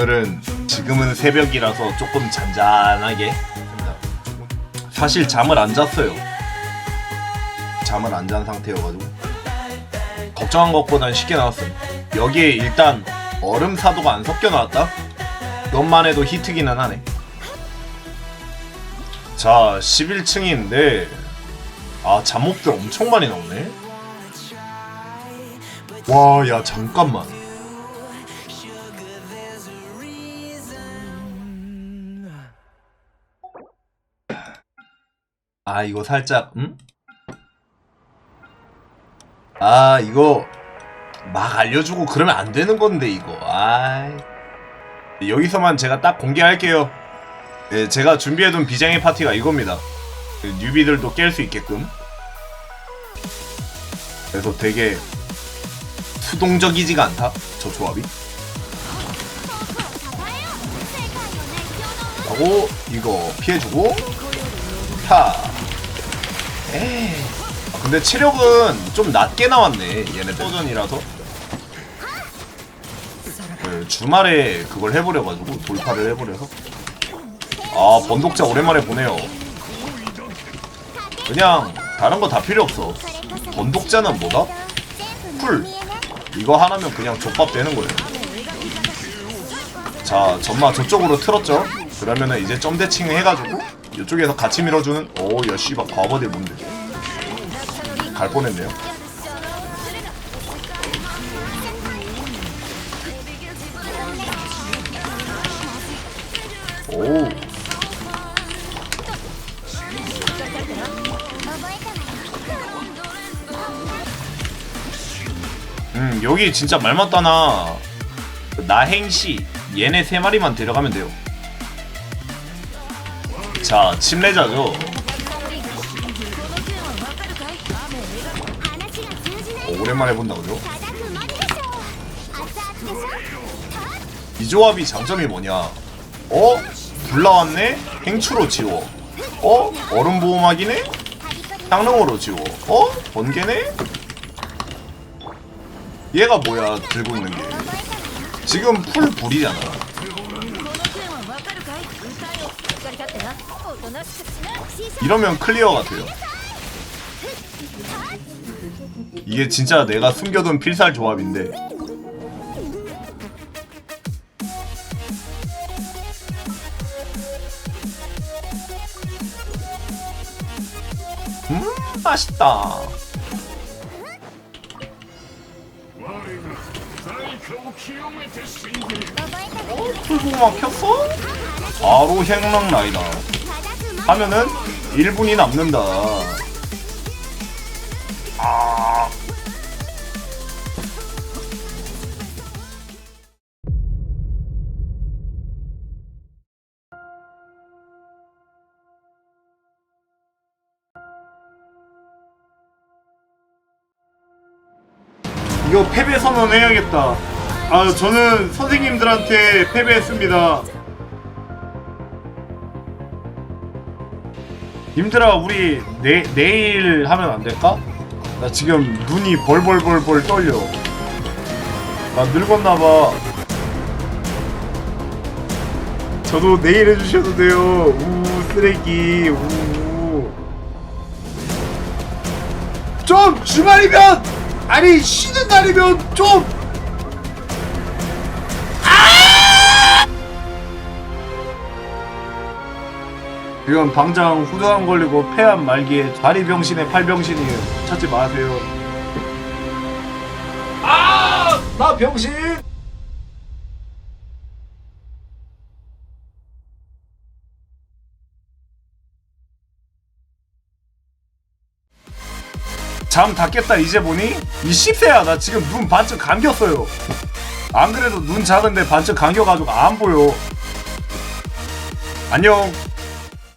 오늘은 지금은 새벽이라서 조금 잔잔하게 사실 잠을 안 잤어요. 잠을 안 잔 상태여가지고 걱정한 것보단 쉽게 나왔음. 여기에 일단 얼음 사도가 안 섞여 나왔다. 그것만 해도 히트기는 하네. 자, 11층인데 아 잠옷들 엄청 많이 나오네. 와, 야 잠깐만. 아 이거 살짝 음? 아 이거 막 알려주고 그러면 안 되는 건데 이거. 아 여기서만 제가 딱 공개할게요. 예, 제가 준비해둔 비장의 파티가 이겁니다. 그 뉴비들도 깰 수 있게끔. 그래서 되게 수동적이지가 않다 저 조합이. 하고 이거 피해주고 타 아, 근데 체력은 좀 낮게 나왔네 얘네 버전이라서? 그 주말에 그걸 해버려가지고 돌파를 해버려서. 아 번독자 오랜만에 보네요. 그냥 다른 거 다 필요 없어. 번독자는 뭐다? 풀. 이거 하나면 그냥 족밥 되는 거예요. 자 전마 저쪽으로 틀었죠? 그러면은 이제 점대칭 해가지고 이쪽에서 같이 밀어주는 오야 씨발 과거들 뭔데? 갈 뻔했네요. 오. 음 여기 진짜 말 맞다나. 그 나행시 얘네 세 마리만 데려가면 돼요 자 침례자죠 어, 오랜만에 본다 그죠? 이 조합이 장점이 뭐냐 어? 불 나왔네? 행추로 지워 어? 얼음 보호막이네? 향릉으로 지워 어? 번개네? 얘가 뭐야 들고 있는 게 지금 풀 불이잖아 이러면 클리어 같아요. 이게 진짜 내가 숨겨둔 필살 조합인데. 음 맛있다. 풀고막 켰어? 바로 향랑 라이다 하면은 1분이 남는다 아 이거 패배 선언해야겠다. 아, 저는 선생님들한테 패배했습니다. 님들아, 우리 내, 내일 하면 안 될까? 나 지금 눈이 벌벌벌벌 떨려. 나 늙었나봐. 저도 내일 해주셔도 돼요. 우, 쓰레기, 우. 좀 주말이면 아니 쉬는 날이면 좀 이건 방장 후두암 걸리고 폐암 말기에 다리 병신에 팔 병신이에요. 찾지 마세요. 아! 나 병신! 잠 다 깼다 이제 보니? 이 씹새야 나 지금 눈 반쯤 감겼어요 안 그래도 눈 작은데 반쯤 감겨가지고 안 보여 안녕